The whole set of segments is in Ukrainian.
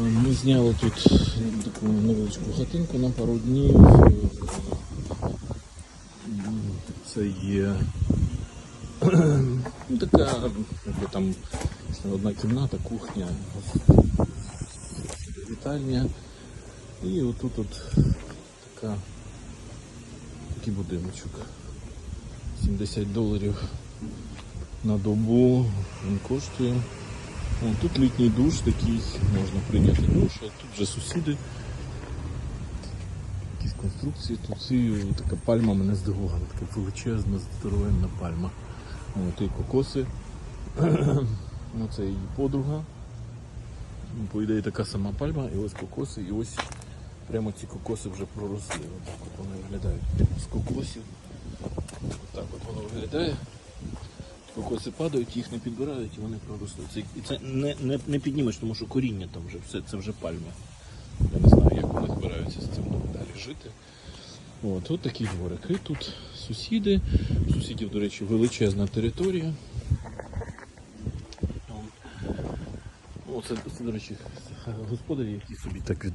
Ми зняли тут таку невеличку хатинку на пару днів. Це є ну, така, якби там одна кімната, кухня, вітальня. І отут от така, такий будиночок. 70 доларів на добу він коштує. Тут літній душ такий, можна прийняти душ, а тут вже сусіди. Якісь конструкції. Тут і така пальма мене здивувала, така величезна, здоровенна пальма. О, і кокоси. Ну, це її подруга. Ну, По ідеї така сама пальма, і ось кокоси, і ось прямо ці кокоси вже проросли. Отак от вони виглядають прямо з кокосів. Так от воно виглядає. Кокоси падають, їх не підбирають і вони проросли. Це, і це не, не, не піднімеш, тому що коріння там вже все, це вже пальма. Я не знаю, як вони збираються з цим далі жити. От, от такі дворики. Тут сусіди. Сусідів, до речі, величезна територія. О, це, до речі, господарі, які собі так від,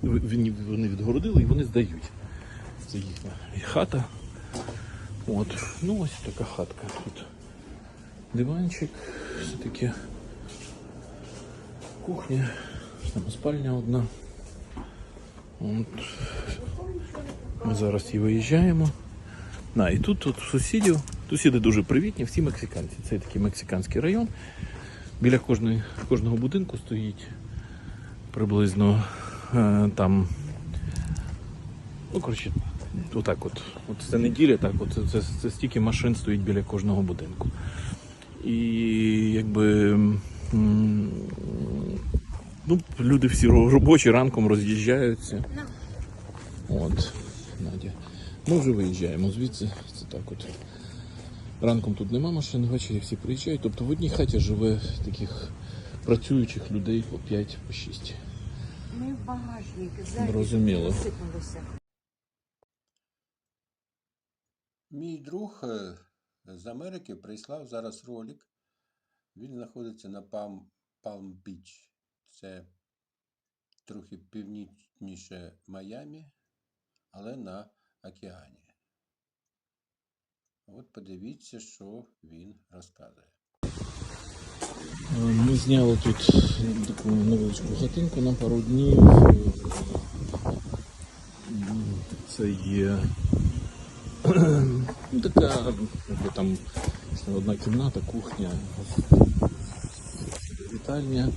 вони відгородили і вони здають. Це їхня хата. От. Ну ось така хатка тут. Диванчик, все таке. Кухня, там спальня одна. От. Ми зараз і виїжджаємо. На, і тут, тут сусідів, сусіди дуже привітні, всі мексиканці. Це такий мексиканський район. Біля кожної, кожного будинку стоїть приблизно е, там. Ну, коротше, отак от. От це неділя, так, от це, це, це стільки машин стоїть біля кожного будинку. І якби. Ну, люди всі робочі ранком роз'їжджаються. От, Надя. Ми вже виїжджаємо звідси. Це так от. Ранком тут нема машин, ввечері всі приїжджають. Тобто в одній хаті живе таких працюючих людей по 5 по 6. Ми в багажник Зрозуміло. Мій друг е, з Америки прислав зараз ролик. Він знаходиться на Палм Біч. Це трохи північніше Майамі, але на океані. От подивіться, що він розказує. Ми зняли тут таку невеличку хатинку на пару днів. Це є ну, така, там одна кімната, кухня, вітальня.